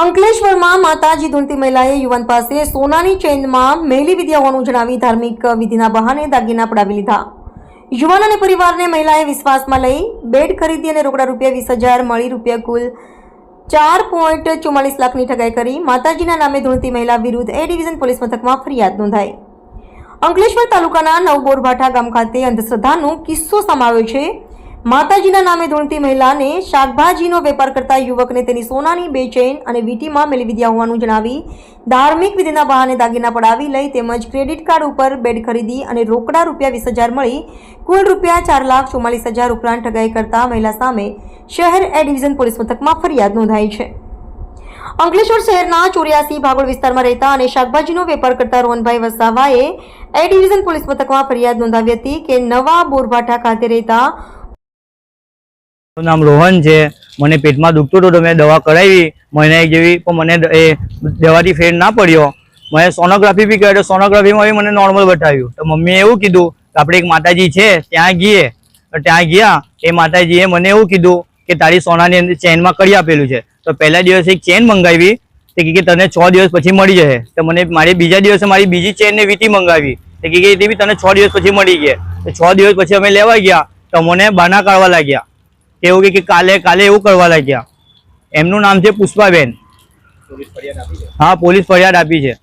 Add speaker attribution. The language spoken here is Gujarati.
Speaker 1: અંકલેશ્વરમાં માતાજી ધૂણતી મહિલાએ યુવાન પાસે સોનાની ચેનમાં મેલી વિદ્યા હોવાનું જણાવી ધાર્મિક વિધિના બહાને દાગીના પડાવી લીધા. યુવાન અને પરિવારને મહિલાએ વિશ્વાસમાં લઈ બેડ ખરીદી અને રોકડા રૂપિયા વીસ હજાર, મળી રૂપિયા કુલ ચાર પોઈન્ટ ચુમ્માલીસ લાખની ઠગાઈ કરી માતાજીના નામે ધૂણતી મહિલા વિરુદ્ધ એ ડિવિઝન પોલીસ મથકમાં ફરિયાદ નોંધાઈ. અંકલેશ્વર તાલુકાના નવબોરભાઠા ગામ ખાતે અંધશ્રદ્ધાનો કિસ્સો સમાવ્યો છે. માતાજીના નામે ધૂણતી મહિલાને શાકભાજીનો વેપાર કરતા યુવકને તેની સોનાની બે ચેઇન અને વીટીમાં મેળવી દીધા હોવાનું જણાવી ધાર્મિક વિધિના બહાને દાગીના પડાવી લઈ તેમજ ક્રેડિટ કાર્ડ ઉપર બેડ ખરીદી અને રોકડા રૂપિયા વીસ હજાર મળી કુલ રૂપિયા ચાર લાખ ચુમ્માલીસ હજાર ઉપરાંત ઠગાઈ કરતા મહિલા સામે શહેર એ ડિવિઝન પોલીસ મથકમાં ફરિયાદ નોંધાઈ છે. અંકલેશ્વર શહેરના ચોર્યાસી ભાગોળ વિસ્તારમાં રહેતા અને શાકભાજીનો વેપાર કરતા રોહનભાઈ વસાવાએ એ ડિવિઝન પોલીસ મથકમાં ફરિયાદ નોંધાવી હતી કે નવા બોરભાઠા ખાતે રહેતા
Speaker 2: મારું નામ રોહન છે. મને પેટમાં દુખતું હતું તો મેં દવા કરાવી. મહિના જેવી પણ મને એ દવાથી ફેર ના પડ્યો. મેં સોનોગ્રાફી બી કર્યો તો સોનોગ્રાફીમાં બી મને નોર્મલ બતાવ્યું. તો મમ્મીએ એવું કીધું, કે આપણે એક માતાજી છે, ત્યાં ગઈએ તો ત્યાં ગયા, એ માતાજીએ મને એવું કીધું, કે તારી સોનાની અંદર ચેનમાં કરી આપેલું છે. તો પહેલા દિવસે એક ચેન મંગાવી, તે કે તને છ દિવસ પછી મળી જશે. તો મને મારી બીજા દિવસે મારી બીજી ચેનને વીટી મંગાવી. તે કે એ બી તને છ દિવસ પછી મળી ગયા તો છ દિવસ પછી અમે લેવા ગયા. તો મને બાના કાઢવા લાગ્યા. એવું કે- કે કાલે કાલે એવું કરવા લાગ્યા. એમનું નામ છે પુષ્પાબેન. હા પોલીસ ફરિયાદ આપી છે.